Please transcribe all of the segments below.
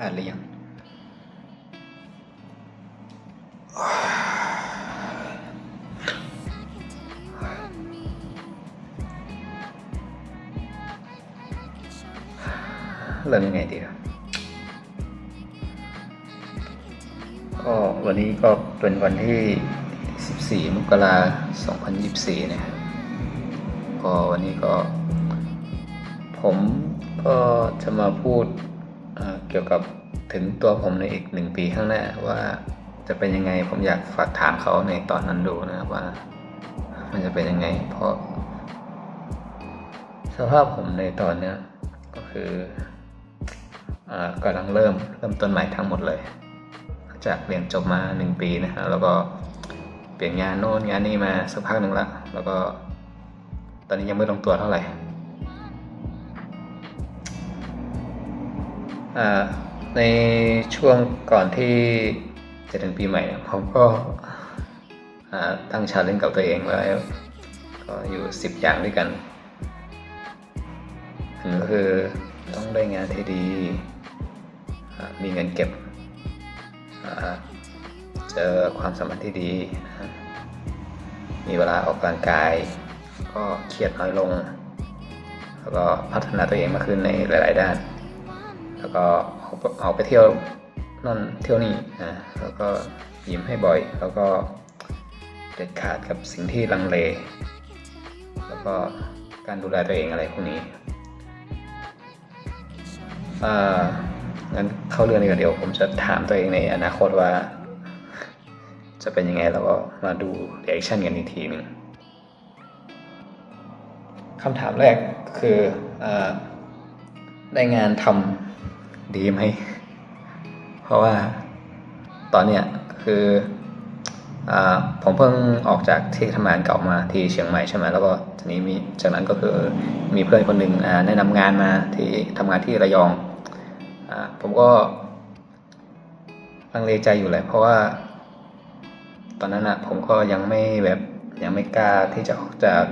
อ่านหรือยังเริ่มยังไงดีครับก็วันนี้ก็เป็นวันที่ 14 มกราคม 2024 นะครับก็วันนี้ก็ ผมก็จะมาพูด กี่ยวกับถึงตัวผมในอีกหนึ่งปีข้างหน้าว่าจะเป็นยังไงผมอยากฝากถามเขาในตอนนั้นดูนะครับว่า มันจะเป็นยังไง เพราะ สภาพผมในตอนเนี้ยก็คืออกำลังเริ่มเริ่มต้นใหม่ทั้งหมดเลย จากเรียนจบมาหนึ่งปีนะฮะแล้วก็เปลี่ยนงานโน่นงานนี้มาสักพักหนึ่งละแล้วก็ ตอนนี้ยังไม่ลงตัวเท่าไหร่ ในช่วงก่อนที่จะถึงปีใหม่เนี่ยผมก็ตั้งชาเลนจ์กับตัวเองไว้ก็อยู่สิบอย่างด้วยกันหนึ่งก็คือต้องได้งานที่ดี มีเงินเก็บ เจอความสัมพันธ์ที่ดี มีเวลาออกกำลังกาย ก็เครียดน้อยลง แล้วก็พัฒนาตัวเองมากขึ้นในหลาย ๆ ด้าน ก็ออกไปเที่ยวนั่นเที่ยวนี่นะแล้วก็ยิ้มให้บ่อย แล้วก็เด็ดขาดกับสิ่งที่ลังเล แล้วก็การดูแลตัวเองอะไรพวกนี้อ่างั้นเข้าเรื่องนี้ก่อนเดี๋ยว ผมจะถามตัวเองในอนาคตว่า จะเป็นยังไงแล้วก็มาดูเรีแอคชั่นกันอีกทีหนึ่งคำถามแรกคืออได้งานทำ ดีไหม เพราะว่าตอนเนี้ยคืออผมเพิ่งออกจากที่ทำงานเก่ามาที่เชียงใหม่ใช่ไหมแล้วก็ทีนี้มีจากนั้นก็คือมีเพื่อนคนหนึ่งแนะนำงานมาที่ทำงานที่ระยองอผมก็ลังเลใจอยู่แหละเพราะว่า ตอนนั้นอะผมก็ยังไม่แบบยังไม่กล้าที่จะออกจาก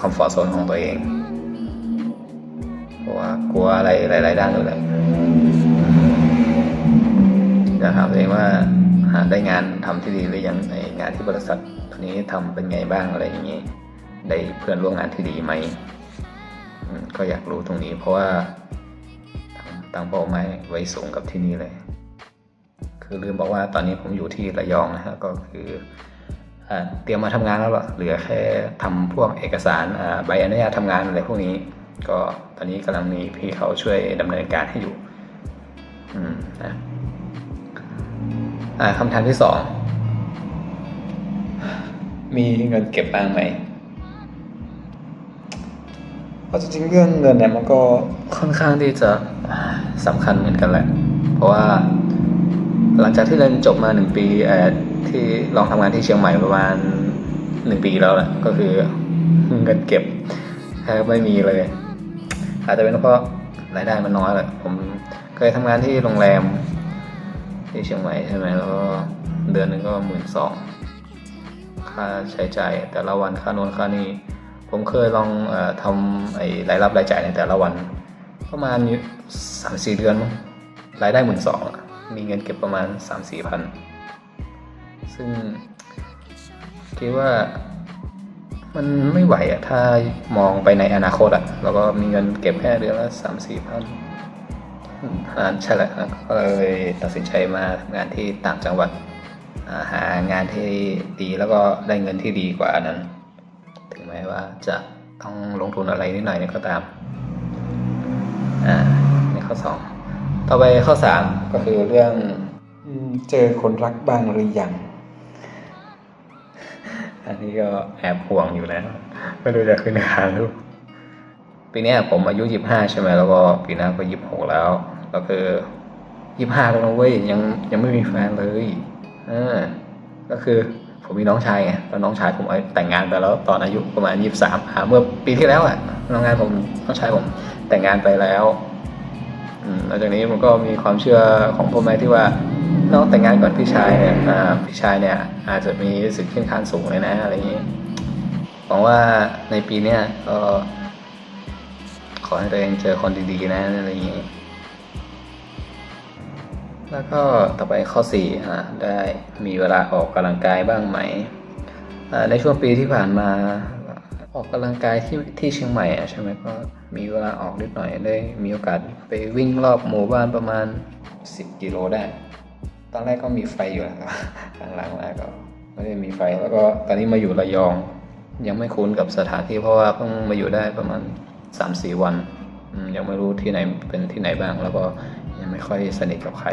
คอมฟอร์ทโซนของตัวเอง เพราะว่ากลัวอะไรหลาย ๆ ด้านเลย แหละถามตัวเองว่าหาได้งานทำที่ดีหรือยังในงานที่บริษัทนี้ทำเป็นไงบ้างอะไรอย่างนี้ได้เพื่อนร่วมงานที่ดีไหมก็อยากรู้ตรงนี้เพราะว่าตั้งงเป้าหมายไว้สูงกับที่นี่เลย คือลืมบอกว่าตอนนี้ผมอยู่ที่ระยองนะฮะก็คือเตรียมมาทำงานแล้วหรอเหลือแค่ทำพวกเอกสารใบอนุญาตทำงานอะไรพวกนี้ ก็ตอนนี้กำลังมีพี่เขาช่วยดำเนินการให้อยู่ อืมนะ อ่าคำถามที่สองมีเงินเก็บบ้างไหมเพราะจริงๆเรื่องเงินเนี่ยมันก็ค่อนข้างที่จะสำคัญเหมือนกันแหละ เพราะว่าหลังจากที่เรียนจบมาหนึ่งปีเอ่อที่ลองทำงานที่เชียงใหม่ประมาณหนึ่งปีแล้วแหละก็คือเงินเก็บแทบไม่มีเลย อาจจะเป็นเพราะรายได้มันน้อยแหละผมเคยทำงานที่โรงแรม ที่เชียงใหม่ใช่ไหมแล้วก็เดือนหนึ่งก็หมื่นสองค่าใช้จ่ายแต่ละวันค่าโน้นค่านี้ผมเคยลองออทำไอ้รายรับรายจ่ายในแต่ละวัน ประมาณสามสี่เดือนมั้งรายได้หมื่นสองมีเงินเก็บประมาณสามสี่พันซึ่งคิดว่ามันไม่ไหวอะถ้ามองไปในอนาคตอะแล้วก็มีเงินเก็บแค่เดือนละสามสี่พัน อ่าใช่แหละก็เลยตัดสินใจมาทำงานที่ต่างจังหวัดอ่าหางานที่ดีแล้วก็ได้เงินที่ดีกว่านั้น ถึงแม้ว่าจะต้องลงทุนอะไรนิดหน่อยเนี่ยก็ตามอ่าในข้อสองต่อไปข้อสามก็คือเรื่องอืมเจอคนรักบ้างหรือยังอันนี้ก็แอบห่วงอยู่นะไม่รู้จะขึ้นคานหรือ ปีนี้ผมอายุยี่ห้าใช่ไหมแล้วก็ปีหน้าก็ยี่หกแล้วก็คือยี่ห้าแล้วนะเว้ยยังยังไม่มีแฟนเลยอ่าก็คือผมมีน้องชายไงแล้วน้องชายผมแต่งงานไปแล้ว ตอนอายุประมาณยี่สามเมื่อปีที่แล้วอะน้องงานผมน้องชายผมแต่งงานไปแล้วอืมหลังจากนี้มันก็มีความเชื่อของพ่อแม่ที่ว่าน้องแต่งงานก่อนพี่ชายเนี่ยอ่าพี่ชายเนี่ยอาจจะมีสิทธิ์ขึ้นคานสูงเลยนะอะไรอย่างนี้หวังว่าในปีเนี้ยก็ ขอให้ตัวเองเจอคนดีๆนะอะไรอย่างนี้แล้วก็ต่อไปข้อ4อ่าได้มีเวลาออกกำลังกายบ้างไหม ในช่วงปีที่ผ่านมาออกกำลังกายที่ที่เชียงใหม่อะใช่ไหมก็มีเวลาออกนิดหน่อยได้มีโอกาสไปวิ่งรอบหมู่บ้านประมาณ 10 กิโลได้ ตอนแรกก็มีไฟอยู่แล้วครับหลังๆมาก็ไม่ได้มีไฟแล้วก็ตอนนี้มาอยู่ระยอง ยังไม่คุ้นกับสถานที่เพราะว่าเพิ่งมาอยู่ได้ประมาณ 3-4วันยังไม่รู้ที่ไหนเป็นที่ไหนบ้าง แล้วก็ยังไม่ค่อยสนิทกับใคร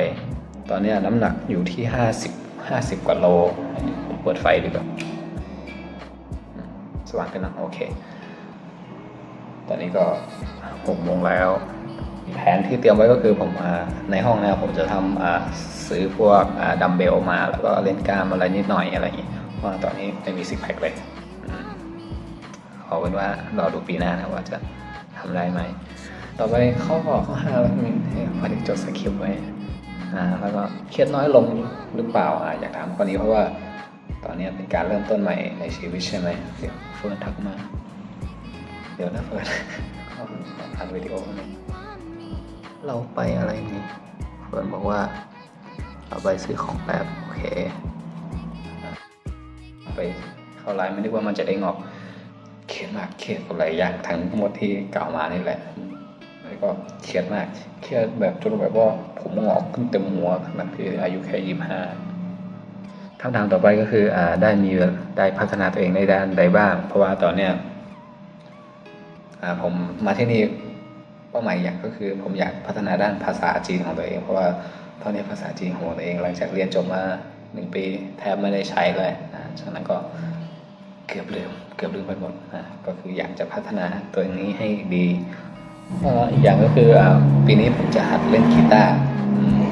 ตอนนี้น้ำหนักอยู่ที่50 50กว่าโลเปิดไฟดีกว่าสว่างขึ้นนะโอเค ตอนนี้ก็หกโมงแล้ว แผนที่เตรียมไว้ก็คือผมในห้องนะผมจะทำซื้อพวกดัมเบลมา แล้วก็เล่นกล้ามอะไรนิดหน่อยอะไรอย่างงี้เพราะว่าตอนนี้ไม่มีซิกแพคเลยอืมเอาเป็นว่ารอดูปีหน้านะว่าจะ ทำได้ไหม ต่อไปข้อข้อห้าแล้วนี่พอดีจดสคริปต์ไว้อ่าแล้วก็เครียดน้อยลงหรือเปล่าอ่าอยากถามข้อนี้เพราะว่าตอนนี้เป็นการเริ่มต้นใหม่ในชีวิตใช่ไหมเดี๋ยวเฟิร์นทักมา เดี๋ยวนะเฟิร์นขออัดวิดีโอหน่อยเราไปอะไรนี่เฟิร์นบอกว่าเราไปซื้อของแป๊บโอเค ไปเข้าไลน์ไม่นึกว่ามันจะได้งอกเครี ยดมากเครียดกับหลายอย่างทั้งหมดที่กล่าวมานี่แหละแล้วก็เครียดมากเครียดแบบจนแบบว่าผมงอกขึ้นเต็มหัวขณะที่อายุแค่ยี่สิบห้าคำถามต่อไปก็คืออ่าได้มีได้พัฒนาตัวเองในด้านใดบ้าง เพราะว่าตอนเนี้ยอ่าผมมาที่นี่เป้าหมายอย่างก็คือ ผมอยากพัฒนาด้านภาษาจีนของตัวเอง เพราะว่าตอนนี้ภาษาจีนของตัวเองหลังจากเรียนจบมาหนึ่งปีแทบไม่ได้ใช้เลยอ่าฉะนั้นก็ กือบลืมเกือบลืมไปหมดอะก็คืออยากจะพัฒนาตัวนี้ให้ดีอีกอย่างก็คืออปีนี้ผมจะหัดเล่นกีตาร์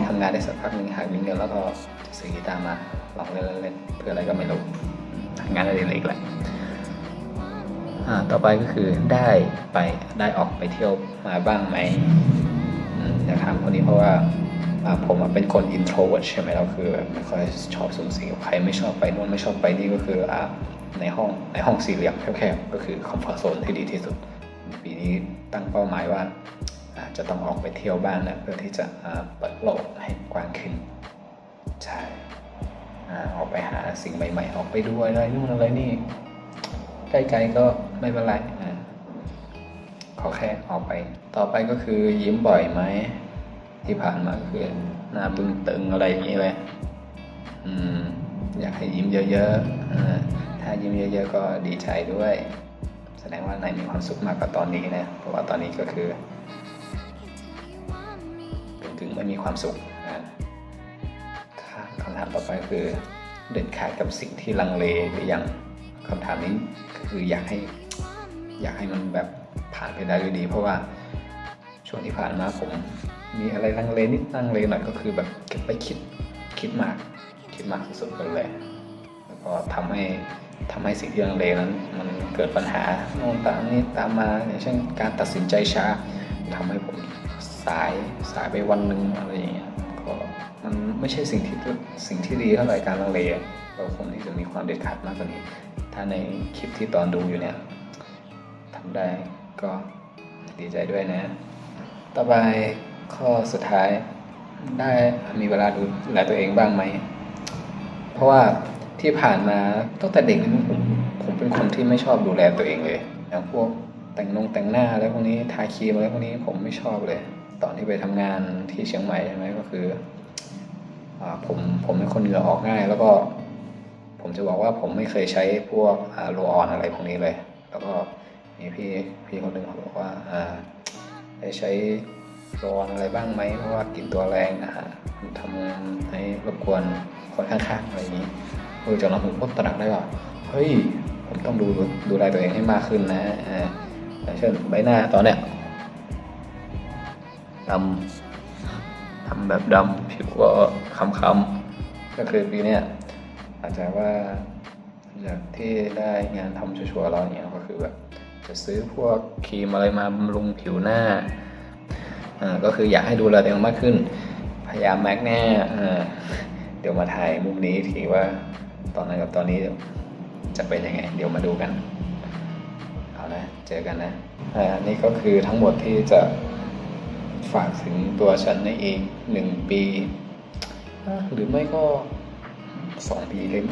ทำงานได้สักพักหนึ่งหากมีเงินแล้วก็จะซื้อกีตาร์มาลองเล่นเล่นๆเพื่ออะไรก็ไม่รู้งานอะไรเล็กแหละต่อไปก็คือได้ไปได้ออกไปเที่ยวมาบ้างไหมอยากถามคนนี้เพราะว่าผมเป็นคน introvert ใช่ไหมเราคือไม่ค่อยชอบสูงสิงกับใครไม่ชอบไปนู่นไม่ชอบไปนี่ก็คืออ่า ในห้องในห้องสี่เหลี่ยมแคบๆก็คือคอมฟอร์ z โซนที่ดีที่สุด ปีนี้ตั้งเป้าหมายว่าจะต้องออกไปเที่ยวบ้างนะเพื่อที่จะเปิดโลกให้กว้างขึ้นใช่ออกไปหาสิ่งใหม่ ๆ ออกไปดูอะไรนู่นอะไรนี่ ใกล้ๆก็ไม่เป็นไรขอแค่ออกไป ต่อไปก็คือยิ้มบ่อยไหมที่ผ่านมาก็คือหน้าบึ้งตึงอะไรอย่างนี้เลยอืมอยากให้ยิ้มเยอะๆ มเยอะๆก็ดีใจด้วย แสดงว่านายมีความสุขมากกว่าตอนนี้นะ เพราะว่าตอนนี้ก็คือถึงไม่มีความสุขนะคำถามต่อไปคือ เด็ดขาดกับสิ่งที่ลังเลหรือยังคำถามนี้ก็คืออยากให้อยากให้มันแบบผ่านไปได้ด้วยดี เพราะว่าช่วงที่ผ่านมาผมมีอะไรลังเลนิดลังเลหน่อยก็คือแบบเก็บไปคิดคิดมากคิดมากสุดๆไปเลย แล้วก็ทำให้ ทำให้สิ่งที่ลังเลนั้น มันเกิดปัญหาโน่นตามนี้ตามมาอย่างเช่นการตัดสินใจช้าทำให้ผมสายสายไปวันหนึ่งอะไรอย่างเงี้ยก็มันไม่ใช่สิ่งที่สิ่งที่ดีเท่าไหร่การลังเลเราควรที่จะมีความเด็ดขาดมากกว่านี้ ถ้าในคลิปที่ตอนดูอยู่เนี่ยทำได้ก็ดีใจด้วยนะ ต่อไปข้อสุดท้ายได้มีเวลาดูแลตัวเองบ้างไหม เพราะว่า ที่ผ่านมาตั้งแต่เด็กนี่ผมผมเป็นคนที่ไม่ชอบดูแลตัวเองเลยอย่างพวกแต่งนงแต่งหน้าอะไรพวกนี้ทาครีมอะไรพวกนี้ผมไม่ชอบเลย ตอนที่ไปทำงานที่เชียงใหม่ใช่ไหมก็คืออผมผมเป็นคนเหงื่อออกง่าย แล้วก็ ผมจะบอกว่าผมไม่เคยใช้พวกโลออนอะไรพวกนี้เลย แล้วก็มีพี่พี่คนหนึ่งเขาบอกว่าได้ใช้โลออนอะไรบ้างไหมเพราะว่ากลิ่นตัวแรงนะฮะทำให้รบกวนคนข้างๆอะไรอย่างนี้ เออจากนั้นผมก็ตระหนักได้ว่าเฮ้ยผมต้องดูดูแลตัวเองให้มากขึ้นนะอ่าเช่นใบหน้าตอนเนี้ยดำทำแบบดำผิวก็ค้ำๆก็คือปีเนี้ยอาจจะว่าจากที่ได้งานทำชัวร์ๆแล้วเนี่ยก็คือแบบจะซื้อพวกครีมอะไรมาบำรุงผิวหน้าอ่าก็คืออยากให้ดูแลตัวเองมากขึ้น พยายามแม็กแน่อ่าเดี๋ยวมาถ่ายมุมนี้ทีว่า ตอนนั้นกับตอนนี้จะเป็นยังไง เดี๋ยวมาดูกัน เอานะ เจอกันนะอ่านี่ก็คือทั้งหมดที่จะฝากถึงตัวฉันในเอีกหนึ่งปี หรือไม่ก็สองปีเลย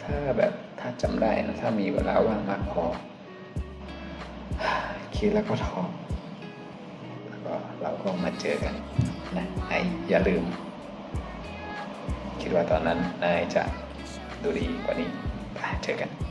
ถ้าแบบถ้าจำได้นะถ้ามีเวลาว่างมากพอคิดแล้วก็ท้อแล้วก็เราก็มาเจอกันนะไออย่าลืม คิดว่าตอนนั้นนายจะ ดูดีกว่านี้ไปเจอกัน